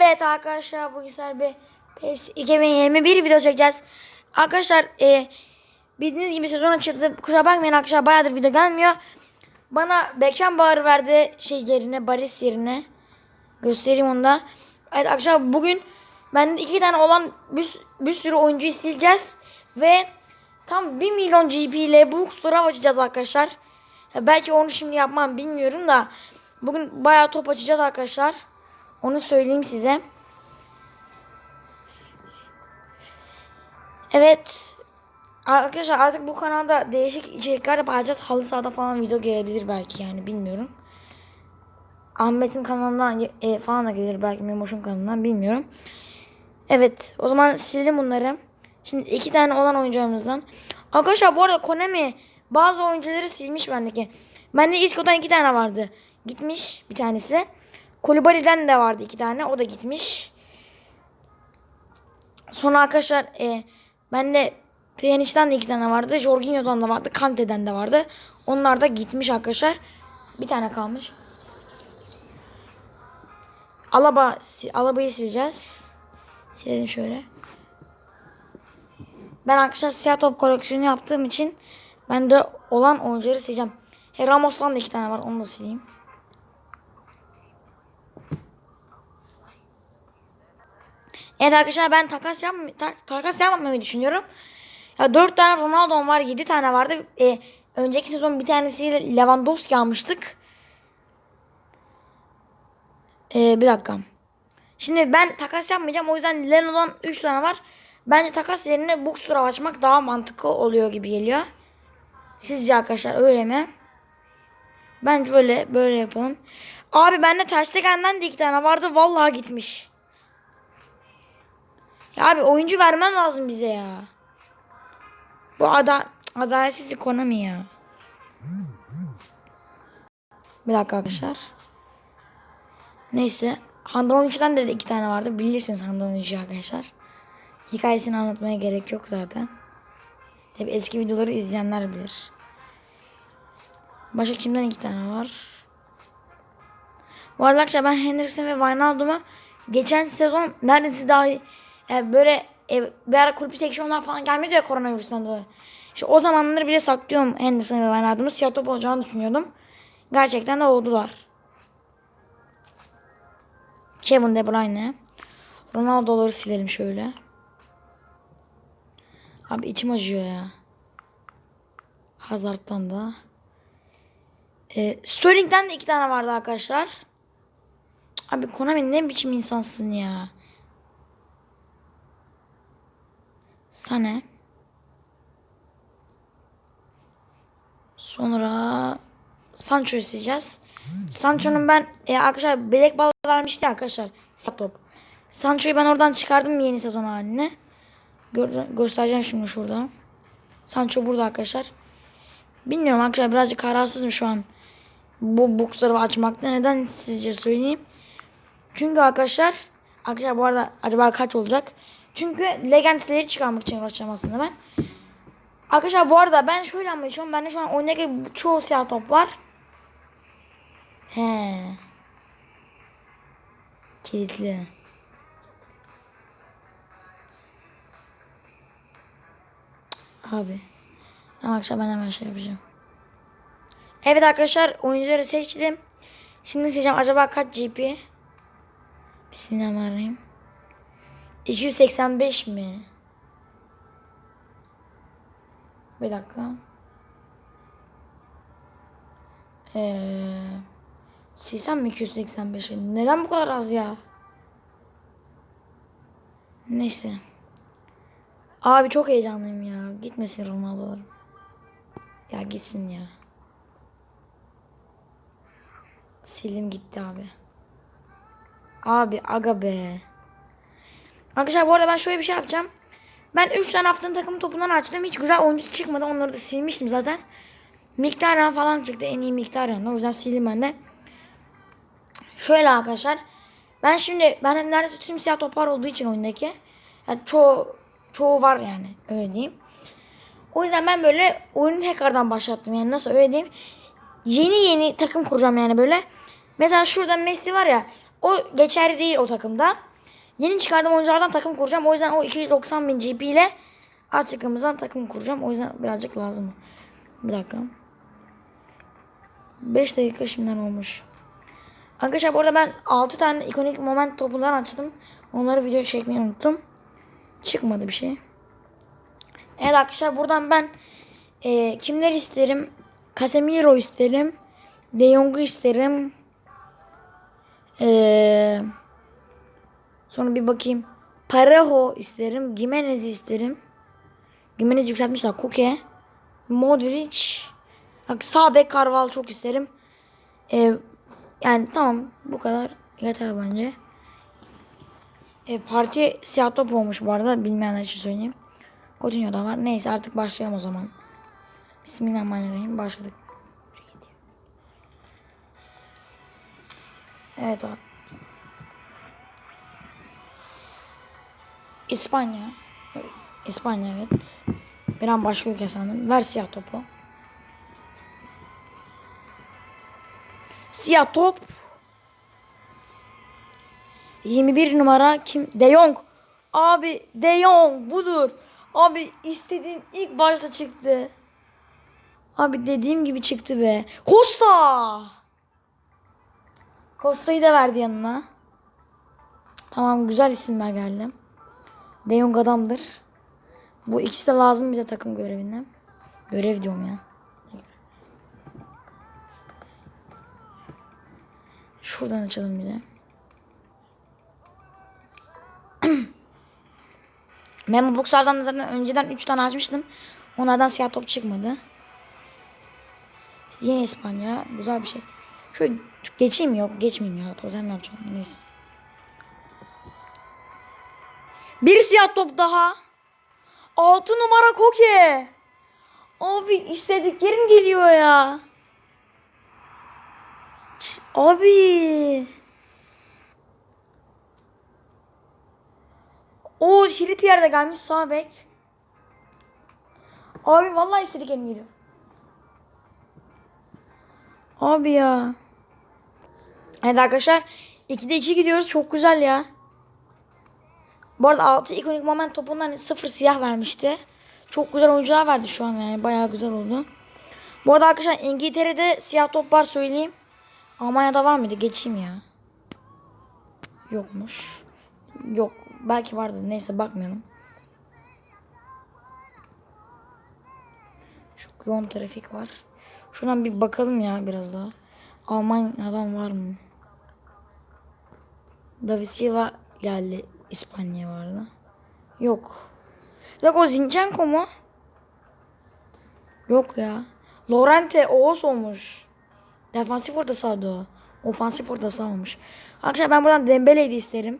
Evet arkadaşlar bugün sizler bir PES 2021 video çekeceğiz. Arkadaşlar e, bildiğiniz gibi sezon açıldı. Kusura bakmayın arkadaşlar bayağıdır video gelmiyor. Bana Beckenbauer verdi şey yerine Baris yerine. Göstereyim onu da. Evet arkadaşlar bugün bende iki tane olan bir, bir sürü oyuncuyu sileceğiz. Ve tam 1 milyon GP ile bu store açacağız arkadaşlar. Belki onu şimdi yapmam bilmiyorum da. Bugün bayağı top açacağız arkadaşlar. Onu söyleyeyim size. Evet. Arkadaşlar artık bu kanalda değişik içerikler de paylaşacağız. Halı sahada falan video gelebilir belki yani bilmiyorum. Ahmet'in kanalından e, falan da gelir belki Memoş'un kanalından bilmiyorum. Evet o zaman silelim bunları. Şimdi iki tane olan oyuncularımızdan. Arkadaşlar bu arada Konami bazı oyuncuları silmiş bendeki. Bende Isco'dan iki tane vardı. Gitmiş bir tanesi. Kulübali'den de vardı iki tane. O da gitmiş. Sonra arkadaşlar e, bende Pjanic'ten de iki tane vardı. Jorginho'dan da vardı. Kante'den de vardı. Onlar da gitmiş arkadaşlar. Bir tane kalmış. Alaba, Alaba'yı sileceğiz. Silelim şöyle. Ben arkadaşlar siyah top koleksiyonu yaptığım için ben de olan oyuncuları sileceğim. He, Ramos'tan da iki tane var. Onu da sileyim. Evet arkadaşlar ben takas yap ta- takas yapmamayı düşünüyorum. Ya 4 tane Ronaldo'm var, 7 tane vardı. E, önceki sezon bir tanesiyle Lewandowski almıştık. E, bir dakika. Şimdi ben takas yapmayacağım. O yüzden Leno'dan 3 tane var. Bence takas yerine Bookstore açmak daha mantıklı oluyor gibi geliyor. Sizce arkadaşlar öyle mi? Bence böyle böyle yapalım. Abi bende Terstegen'den de iki tane vardı. Vallahi gitmiş. Ya abi oyuncu vermen lazım bize ya. Bu ada adaletsiz ekonomi ya. Bir dakika arkadaşlar. Neyse. Handan oyuncudan da iki tane vardı. Bilirsiniz Handan oyuncu arkadaşlar. Hikayesini anlatmaya gerek yok zaten. Tabi eski videoları izleyenler bilir. Başka kimden iki tane var? Bu arada ben Henderson ve Wijnaldum'u geçen sezon neredeyse daha yani böyle e, bir ara kulüp seksiyonlar falan gelmedi ya koronavirüsten dolayı. İşte o zamanları bile saklıyorum Henderson ve Wijnaldum'u. Siyah top olacağını düşünüyordum. Gerçekten de oldular. Kevin De Bruyne. Ronaldo'ları silelim şöyle. Abi içim acıyor ya. Hazard'dan da. Ee, Sterling'den de iki tane vardı arkadaşlar. Abi Konami ne biçim insansın ya. Sana. Sonra Sancho'yu sileceğiz. Sancho'nun ben e, arkadaşlar belek bal vermişti arkadaşlar. Sap top. Sancho'yu ben oradan çıkardım yeni sezon haline. Gör, göstereceğim şimdi şurada. Sancho burada arkadaşlar. Bilmiyorum arkadaşlar birazcık kararsızım şu an. Bu boxları açmakta. Neden sizce söyleyeyim. Çünkü arkadaşlar arkadaşlar bu arada acaba kaç olacak? Çünkü legendsleri çıkarmak için uğraşacağım aslında ben. Arkadaşlar bu arada ben şöyle anlaşıyorum. Bende şu an oyundaki çoğu siyah top var. He. Kilitli. Abi. Tamam arkadaşlar ben hemen şey yapacağım. Evet arkadaşlar oyuncuları seçtim. Şimdi seçeceğim acaba kaç GP? Bismillahirrahmanirrahim. 285 mi? Bir dakika. Ee, silsem mi 285'i? Neden bu kadar az ya? Neyse. Abi çok heyecanlıyım ya. Gitmesin Ronaldo'larım. Ya gitsin ya. Sildim gitti abi. Abi aga be. Arkadaşlar bu arada ben şöyle bir şey yapacağım. Ben 3 tane haftanın takım topundan açtım. Hiç güzel oyuncu çıkmadı. Onları da silmiştim zaten. Miktaryan falan çıktı. En iyi Miktaryan. O yüzden sildim ben de. Şöyle arkadaşlar. Ben şimdi ben neredeyse tüm siyah toplar olduğu için oyundaki. Yani çoğu çoğu var yani öyle diyeyim. O yüzden ben böyle oyunu tekrardan başlattım yani nasıl öyle diyeyim. Yeni yeni takım kuracağım yani böyle. Mesela şurada Messi var ya o geçerli değil o takımda. Yeni çıkardığım oyunculardan takım kuracağım. O yüzden o 290 bin GP ile açıkımızdan takım kuracağım. O yüzden birazcık lazım. Bir dakika. 5 dakika şimdiden olmuş. Arkadaşlar bu arada ben 6 tane ikonik moment topundan açtım. Onları video çekmeyi unuttum. Çıkmadı bir şey. Evet arkadaşlar buradan ben e, kimler isterim? Casemiro isterim. De Jong'u isterim. Eee Sonra bir bakayım. Parejo isterim. Gimenez'i isterim. Gimenez yükseltmişler. Koke. Modric. Bak sağ bek Carvalho çok isterim. Ee, yani tamam bu kadar yeter bence. Ee, parti siyah top olmuş bu arada. Bilmeyenler için söyleyeyim. Coutinho da var. Neyse artık başlayalım o zaman. Bismillahirrahmanirrahim. Başladık. Evet abi. İspanya. İspanya evet. Bir an başka ülke sandım. Ver siyah topu. Siyah top. 21 numara kim? De Jong. Abi De Jong budur. Abi istediğim ilk başta çıktı. Abi dediğim gibi çıktı be. Costa. Costa'yı da verdi yanına. Tamam güzel isimler geldi. De Jong adamdır. Bu ikisi de lazım bize takım görevinde. Görev diyorum ya. Şuradan açalım bir de. ben bu boxlardan zaten önceden 3 tane açmıştım. Onlardan siyah top çıkmadı. Yeni İspanya. Güzel bir şey. Şöyle geçeyim yok. Geçmeyeyim ya. Tozem yapacağım. Neyse. Bir siyah top daha. 6 numara Koke. Abi istediklerim geliyor ya. Abi. O Hilipierre de gelmiş sağ bek. Abi vallahi istediklerim geliyor. Abi ya. Evet arkadaşlar 2'de 2 gidiyoruz. Çok güzel ya. Bu arada 6 ikonik moment topundan 0 siyah vermişti. Çok güzel oyuncular verdi şu an yani. Bayağı güzel oldu. Bu arada arkadaşlar İngiltere'de siyah top var söyleyeyim. Almanya'da var mıydı? Geçeyim ya. Yokmuş. Yok. Belki vardı. Neyse bakmayalım. Çok yoğun trafik var. Şuradan bir bakalım ya biraz daha. Almanya'dan var mı? David Silva geldi. İspanya vardı. Yok. Yok o Zinchenko mu? Yok ya. Lorente Oğuz olmuş. Defansif orta sahada o. Ofansif orta saha olmuş. Arkadaşlar ben buradan Dembele'yi de isterim.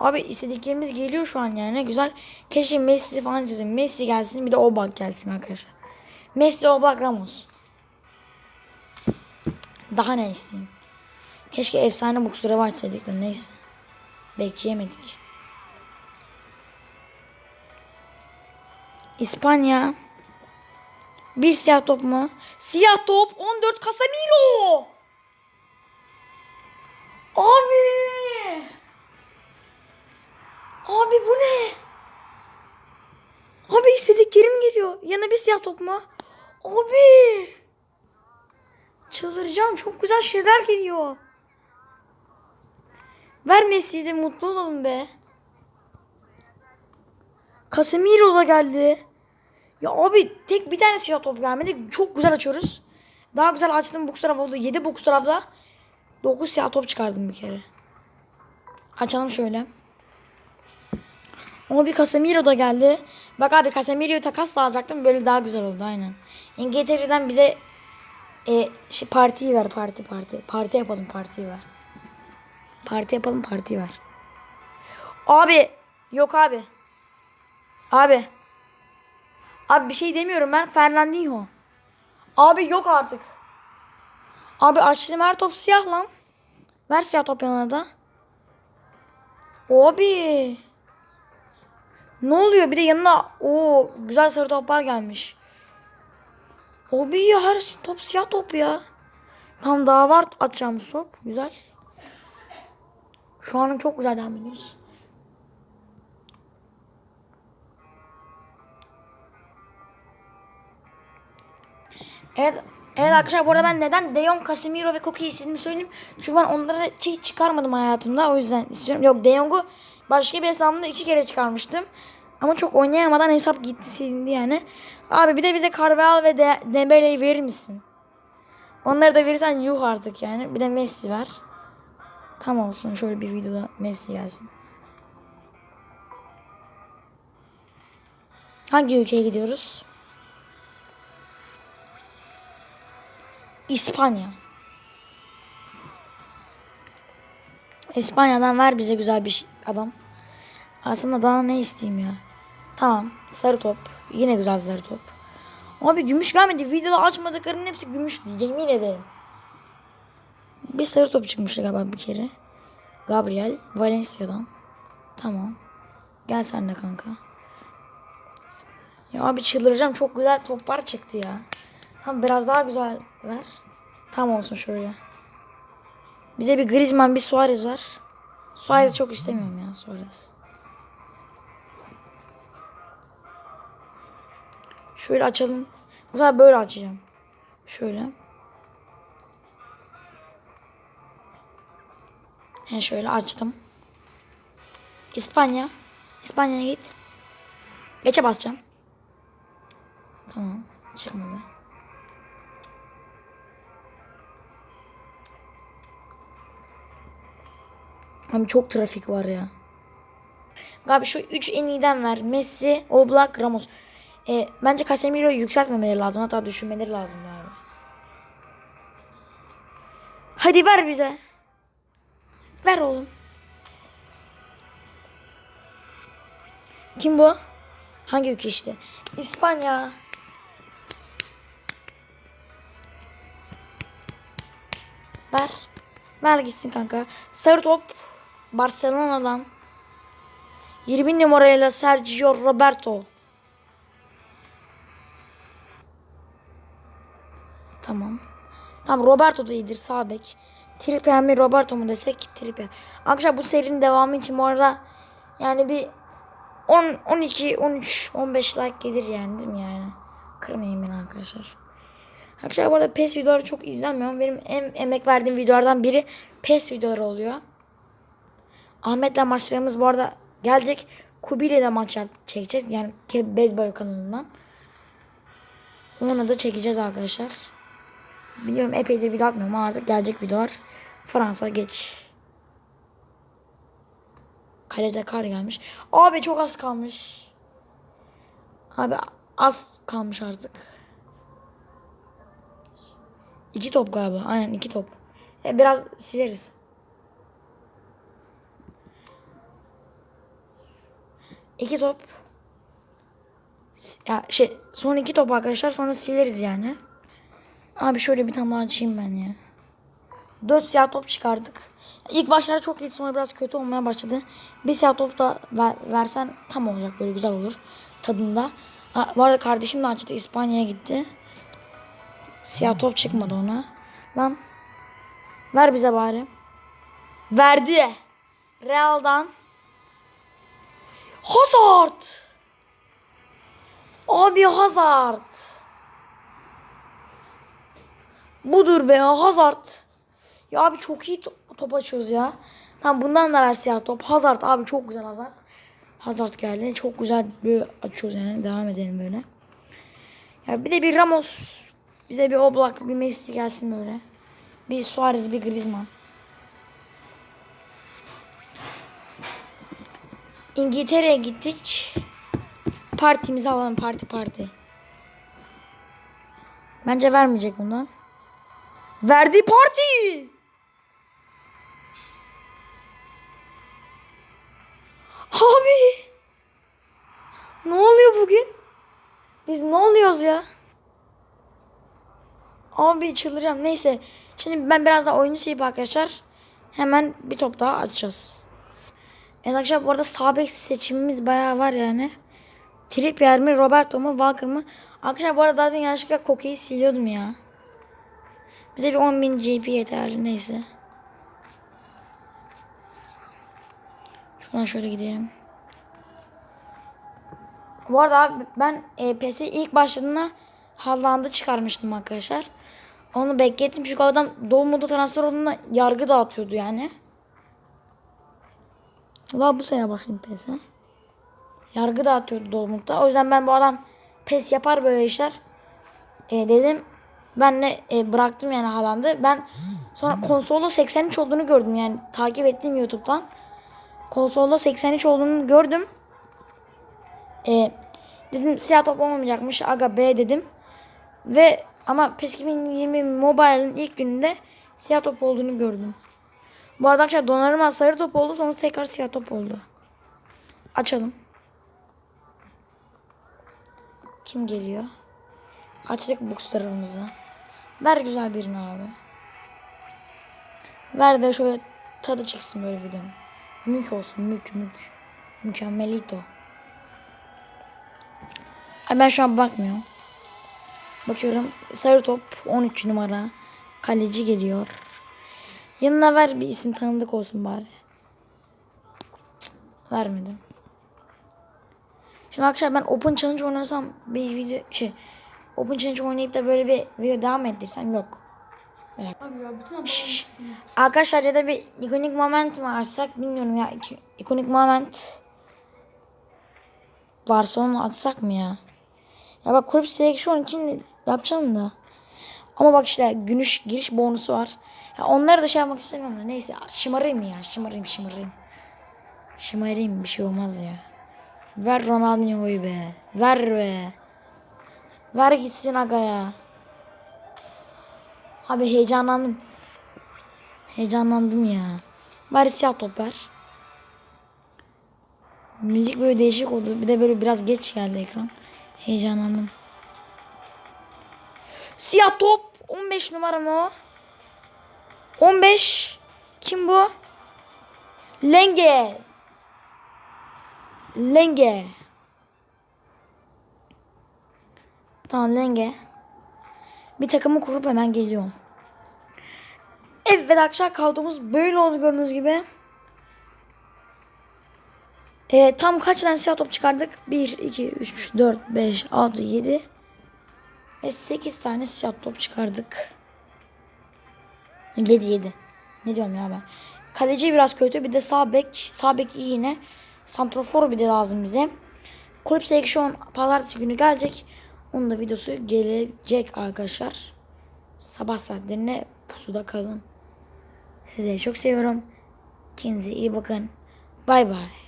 Abi istediklerimiz geliyor şu an yani. Güzel. Keşke Messi falan çizsin. Messi gelsin bir de Oblak gelsin arkadaşlar. Messi, Oblak, Ramos. Daha ne isteyeyim? Keşke efsane boksları açsaydık da neyse. Bekleyemedik. İspanya. Bir siyah top mu? Siyah top 14 Casemiro. Abi. Abi bu ne? Abi istediklerim geliyor. Yana bir siyah top mu? Abi. Çıldıracağım. Çok güzel şeyler geliyor. Ver Messi'yi de mutlu olalım be. Casemiro da geldi. Ya abi tek bir tane siyah top gelmedi. Çok güzel açıyoruz. Daha güzel açtım box tarafı oldu. 7 box tarafta 9 siyah top çıkardım bir kere. Açalım şöyle. Ama bir Casemiro da geldi. Bak abi Casemiro'yu takas alacaktım. Böyle daha güzel oldu aynen. İngiltere'den bize e, şey, partiyi ver parti parti. Parti yapalım partiyi ver. Parti yapalım partiyi ver. Abi yok abi. Abi. Abi bir şey demiyorum ben Fernandinho. Abi yok artık. Abi açtım her top siyah lan. Ver siyah top yanına da. Abi. Ne oluyor? Bir de yanına o güzel sarı toplar gelmiş. Abi ya her top siyah top ya. Tam daha var atacağımız top. Güzel. Şu an çok güzel devam ediyoruz. Evet, evet arkadaşlar bu arada ben neden De Jong, Casemiro ve Koke'yi istediğimi söyleyeyim. Çünkü ben onları hiç çıkarmadım hayatımda. O yüzden istiyorum. Yok De başka bir hesabımda iki kere çıkarmıştım. Ama çok oynayamadan hesap gitti silindi yani. Abi bir de bize Carvalho ve De Dembele'yi verir misin? Onları da verirsen yuh artık yani. Bir de Messi ver. Tam olsun şöyle bir videoda Messi gelsin. Hangi ülkeye gidiyoruz? İspanya. İspanya'dan ver bize güzel bir şey- adam. Aslında daha ne isteyeyim ya. Tamam. Sarı top. Yine güzel sarı top. Abi gümüş gelmedi. Videoda açmadıklarımın hepsi gümüş. Yemin ederim. Bir sarı top çıkmıştı galiba bir kere. Gabriel. Valencia'dan. Tamam. Gel sen de kanka. Ya abi çıldıracağım. Çok güzel toplar çıktı ya. Tamam biraz daha güzel ver. Tam olsun şöyle. Bize bir Griezmann bir Suarez var. Suarez çok istemiyorum ya Suarez. Şöyle açalım. Bu sefer böyle açacağım. Şöyle. He şöyle açtım. İspanya. İspanya'ya git. Geçe basacağım. Tamam. Çıkmadı. Abi çok trafik var ya. Abi şu 3 en iyiden ver. Messi, Oblak, Ramos. E, bence Casemiro'yu yükseltmemeleri lazım. Hatta düşünmeleri lazım abi. Hadi ver bize. Ver oğlum. Kim bu? Hangi ülke işte? İspanya. Ver. Ver gitsin kanka. Sarı top. Barcelona'dan. 20 numarayla Sergio Roberto. Tamam. Tamam Roberto da iyidir sağ bek. Trippier mi Roberto mu desek Trippier. Arkadaşlar bu serinin devamı için bu arada yani bir 10, 12, 13, 15 like gelir yani değil mi yani? Kırmayın beni arkadaşlar. Arkadaşlar bu arada PES videoları çok izlenmiyor. Benim en emek verdiğim videolardan biri PES videoları oluyor. Ahmet'le maçlarımız bu arada geldik. Kubi'yle de maç çekeceğiz. Yani Bad Boy kanalından. Onu da çekeceğiz arkadaşlar. Biliyorum epeydir video atmıyorum ama artık gelecek videolar. Fransa geç. Kalede kar gelmiş. Abi çok az kalmış. Abi az kalmış artık. İki top galiba. Aynen iki top. E, biraz sileriz. İki top. Ya şey son iki top arkadaşlar sonra sileriz yani. Abi şöyle bir tane daha açayım ben ya. Dört siyah top çıkardık. İlk başlarda çok iyi sonra biraz kötü olmaya başladı. Bir siyah top da ver, versen tam olacak böyle güzel olur tadında. Ha, bu arada kardeşim de açtı İspanya'ya gitti. Siyah top çıkmadı ona. Lan ver bize bari. Verdi. Real'dan. Hazard. Abi Hazard. Budur be Hazard. Ya abi çok iyi to- top açıyoruz ya. Tamam bundan da ver siyah top. Hazard abi çok güzel Hazard. Hazard geldi. Çok güzel böyle açıyoruz yani. Devam edelim böyle. Ya bir de bir Ramos. Bize bir Oblak, bir Messi gelsin böyle. Bir Suarez, bir Griezmann. İngiltere'ye gittik. Partimizi alalım. Parti parti. Bence vermeyecek bundan. Verdi parti. Abi. Ne oluyor bugün? Biz ne oluyoruz ya? Abi çıldıracağım. Neyse. Şimdi ben biraz daha oyunu silip arkadaşlar. Hemen bir top daha açacağız. Evet arkadaşlar bu arada sağ bek seçimimiz bayağı var yani. Trippier mi, Roberto mu, Walker mı? Arkadaşlar bu arada daha ben yanlışlıkla Koke'yi siliyordum ya. Bize bir 10.000 GP yeterli neyse. Şuradan şöyle gidelim. Bu arada abi ben e, PS'e ilk başladığında Haaland'ı çıkarmıştım arkadaşlar. Onu beklettim çünkü adam Dortmund'a transfer olduğunda yargı dağıtıyordu yani. Daha bu sene bakayım PS'e. Yargı dağıtıyordu Dortmund'da. O yüzden ben bu adam PES yapar böyle işler. E, dedim ben de e, bıraktım yani Haaland'ı. Ben sonra konsolda 83 olduğunu gördüm yani takip ettim YouTube'dan. Konsolda 83 olduğunu gördüm. E, dedim siyah top olmayacakmış. Aga B dedim. Ve ama PES 2020 Mobile'ın ilk gününde siyah top olduğunu gördüm. Bu arada arkadaşlar donanıma sarı top oldu sonra tekrar siyah top oldu. Açalım. Kim geliyor? Açtık bookster'ımızı. Ver güzel birini abi. Ver de şöyle tadı çıksın böyle videonun. Mük olsun mük mük. Mükemmelito. Ay ben şu an bakmıyorum. Bakıyorum sarı top 13 numara. Kaleci geliyor. Yanına ver bir isim tanıdık olsun bari. Cık, vermedim. Şimdi arkadaşlar ben Open Challenge oynasam bir video şey Open Challenge oynayıp da böyle bir video devam ettirsem yok. Abi ya bütün Şşş. Arkadaşlar ya da bir ikonik moment mi açsak bilmiyorum ya. İkonik moment varsa onu açsak mı ya? Ya bak Corp Selection için yapacağım da. Ama bak işte gümüş giriş bonusu var. Ya onları da şey yapmak istemiyorum da. Neyse şımarayım ya. Şımarayım şımarayım. Şımarayım bir şey olmaz ya. Ver Ronaldinho'yu be. Ver be. Ver gitsin aga ya. Abi heyecanlandım. Heyecanlandım ya. Bari siyah top ver. Müzik böyle değişik oldu. Bir de böyle biraz geç geldi ekran. Heyecanlandım. Siyah top. 15 numara mı o? 15. Kim bu? Lenge. Lenge. Tamam Lenge. Bir takımı kurup hemen geliyorum. Evet arkadaşlar kaldığımız böyle oldu gördüğünüz gibi. Ee, tam kaç tane siyah top çıkardık? 1, 2, 3, 4, 5, 6, 7 ve 8 tane siyah top çıkardık. 7 7. Ne diyorum ya ben. Kaleci biraz kötü. Bir de sağ bek. Sağ bek iyi yine. Santrofor bir de lazım bize. Kulüp Selection pazartesi günü gelecek. Onun da videosu gelecek arkadaşlar. Sabah saatlerine pusuda kalın. Sizi çok seviyorum. Kendinize iyi bakın. Bay bay.